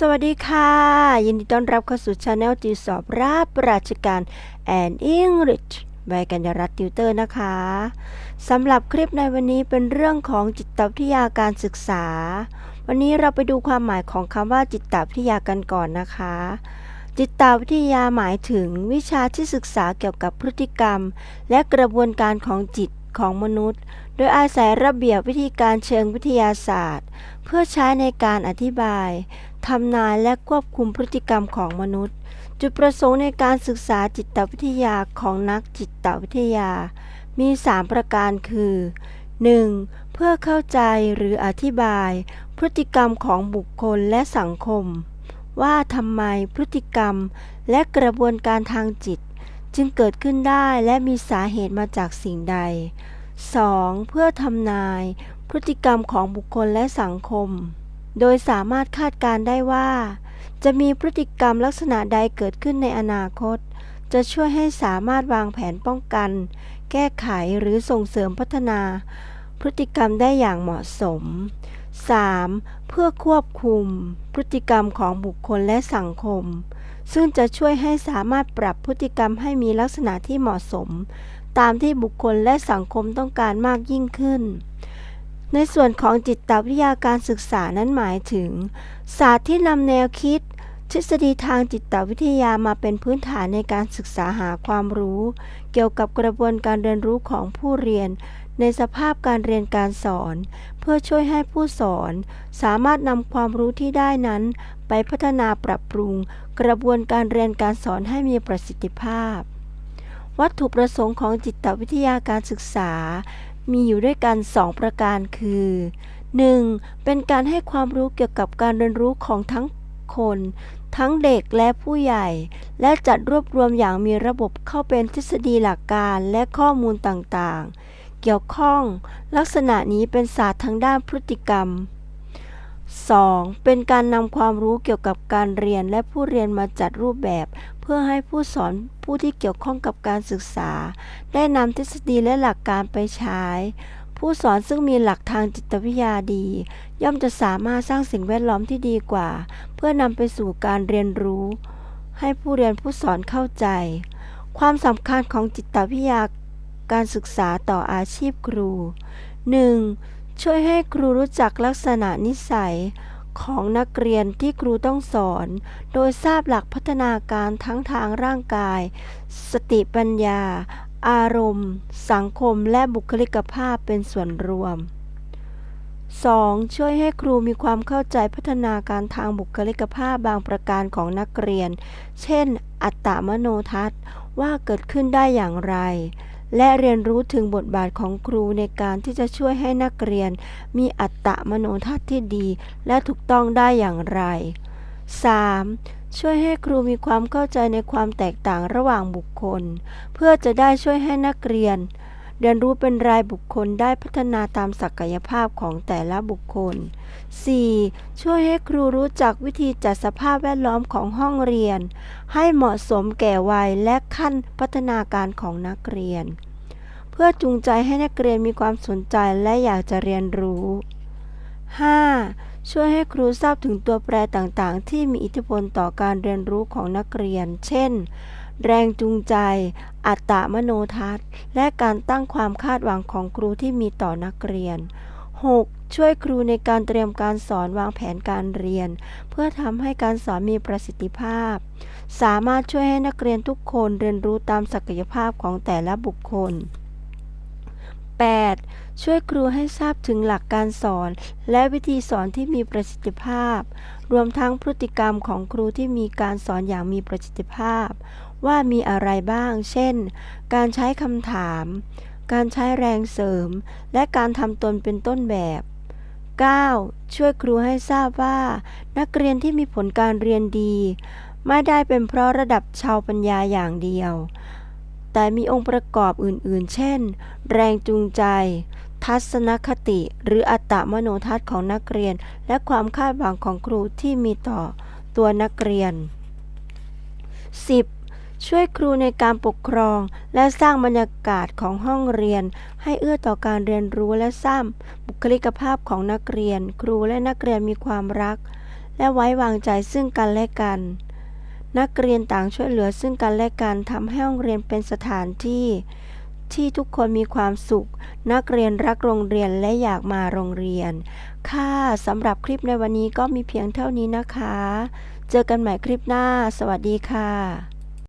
สวัสดีค่ะ ยินดีต้อนรับเข้าสู่ช anel ติวสอบรับราชการ and English ใบกัญญารัตน์ติวเตอร์นะคะสำหรับคลิปในวันนี้เป็นเรื่องของจิตวิทยาการศึกษา วันนี้เราไปดูความหมายของคำว่าจิตวิทยากันก่อนนะคะ จิตวิทยาหมายถึงวิชาที่ศึกษาเกี่ยวกับพฤติกรรม และกระบวนการของจิตของมนุษย์ โดยอาศัยระเบียบวิธีการเชิงวิทยาศาสตร์ เพื่อใช้ในการอธิบาย ทำนายและควบคุมพฤติกรรมของมนุษย์ จุดประสงค์ในการศึกษาจิตวิทยาของนักจิตวิทยา มี 3 ประการคือ 1. เพื่อเข้าใจหรืออธิบาย พฤติกรรมของบุคคลและสังคม ว่าทำไมพฤติกรรมและกระบวนการทางจิต จึงเกิดขึ้นได้และมีสาเหตุมาจากสิ่งใด 2. เพื่อทำนาย พฤติกรรมของบุคคลและสังคม โดยสามารถคาดการได้ว่า จะมีพฤติกรรมลักษณะใดเกิดขึ้นในอนาคต จะช่วยให้สามารถวางแผนป้องกัน แก้ไขหรือส่งเสริมพัฒนา พฤติกรรมได้อย่างเหมาะสม 3. เพื่อควบคุม พฤติกรรมของบุคคลและสังคม ซึ่งจะช่วยให้สามารถปรับพฤติกรรมให้มีลักษณะที่เหมาะสม ตามที่บุคคลและสังคมต้องการมากยิ่งขึ้น ในส่วนของจิตวิทยาการศึกษานั้นหมายถึง ศาสตร์ที่นำแนวคิด ทฤษฎีทางจิตวิทยามาเป็นพื้นฐานในการศึกษาหาความรู้ เกี่ยวกับกระบวนการเรียนรู้ของผู้เรียน ในสภาพการเรียนการสอน เพื่อช่วยให้ผู้สอน สามารถนำความรู้ที่ได้นั้น ไปพัฒนาปรับปรุง กระบวนการเรียนการสอนให้มีประสิทธิภาพวัตถุประสงค์ของจิตวิทยาการศึกษา มีอยู่ด้วยกัน 2 ประการคือ 1. เป็นการให้ความรู้เกี่ยวกับการเรียนรู้ของทั้งคน ทั้งเด็กและผู้ใหญ่ และจัดรวบรวมอย่างมีระบบเข้าเป็นทฤษฎีหลักการและข้อมูลต่างๆ เกี่ยวข้อง ลักษณะนี้เป็นศาสตร์ทางด้านพฤติกรรม 2. เป็นการนำความรู้เกี่ยวกับการเรียนและผู้เรียนมาจัดรูปแบบ เพื่อให้ผู้สอนผู้ที่เกี่ยวข้องกับการศึกษา ได้นำทฤษฎีและหลักการไปใช้ ผู้สอนซึ่งมีหลักทางจิตวิทยาดี ย่อมจะสามารถสร้างสิ่งแวดล้อมที่ดีกว่า เพื่อนำไปสู่การเรียนรู้ ให้ผู้เรียนผู้สอนเข้าใจ ความสำคัญของจิตวิทยาการศึกษาต่ออาชีพครู 1. ช่วยให้ครูรู้จักลักษณะนิสัยของนักเรียนที่ครูต้องสอน โดยทราบหลักพัฒนาการทั้งทางร่างกาย สติปัญญา อารมณ์ สังคมและบุคลิกภาพเป็นส่วนรวม 2. ช่วยให้ครูมีความเข้าใจพัฒนาการทางบุคลิกภาพบางประการของนักเรียน เช่น อัตตมโนทัศน์ว่าเกิดขึ้นได้อย่างไร และเรียนรู้ถึงบทบาทของครูในการที่จะช่วยให้นักเรียน มีอัตตมโนทัศน์ที่ดี และถูกต้องได้อย่างไร 3. ช่วยให้ครูมีความเข้าใจในความแตกต่างระหว่างบุคคล เพื่อจะได้ช่วยให้นักเรียน เรียนรู้เป็นรายบุคคลได้พัฒนาตามศักยภาพของแต่ละบุคคล 4. ช่วยให้ครูรู้จักวิธีจัดสภาพแวดล้อมของห้องเรียน ให้เหมาะสมแก่วัยและขั้นพัฒนาการของนักเรียน เพื่อจูงใจให้นักเรียนมีความสนใจและอยากจะเรียนรู้ 5. ช่วยให้ครูทราบถึงตัวแปรต่างๆ ที่มีอิทธิพลต่อการเรียนรู้ของนักเรียน เช่น แรงจูงใจ อัตตมโนทัศน์ และการตั้งความคาดหวังของครูที่มีต่อนักเรียน 6. ช่วยครูในการเตรียมการสอนวางแผนการเรียน เพื่อทำให้การสอนมีประสิทธิภาพ สามารถช่วยให้นักเรียนทุกคนเรียนรู้ตามศักยภาพของแต่ละบุคคล 8. ช่วยครูให้ทราบถึงหลักการสอน และวิธีสอนที่มีประสิทธิภาพ รวมทั้งพฤติกรรมของครูที่มีการสอนอย่างมีประสิทธิภาพ ว่ามีอะไรบ้าง เช่น การใช้คำถาม การใช้แรงเสริม และการทำตนเป็นต้นแบบ 9. ช่วยครูให้ทราบว่า นักเรียนที่มีผลการเรียนดี ไม่ได้เป็นเพราะระดับชาวปัญญาอย่างเดียว แต่มีองค์ประกอบอื่นๆ เช่น แรงจูงใจ ทัศนคติ หรืออัตตมโนทัศน์ของนักเรียน และความคาดหวังของครูที่มีต่อตัวนักเรียน 10. ช่วยครูในการปกครองและสร้างบรรยากาศของห้องเรียน ให้เอื้อต่อการเรียนรู้และสร้างบุคลิกภาพของนักเรียน ครูและนักเรียนมีความรัก และไว้วางใจซึ่งกันและกัน นักเรียนต่างช่วยเหลือซึ่งกันและกันทำให้ห้องเรียนเป็นสถานที่ ที่ทุกคนมีความสุข นักเรียนรักโรงเรียนและอยากมาโรงเรียน ค่ะสำหรับคลิปในวันนี้ก็มีเพียงเท่านี้นะคะ เจอกันใหม่คลิปหน้า สวัสดีค่ะ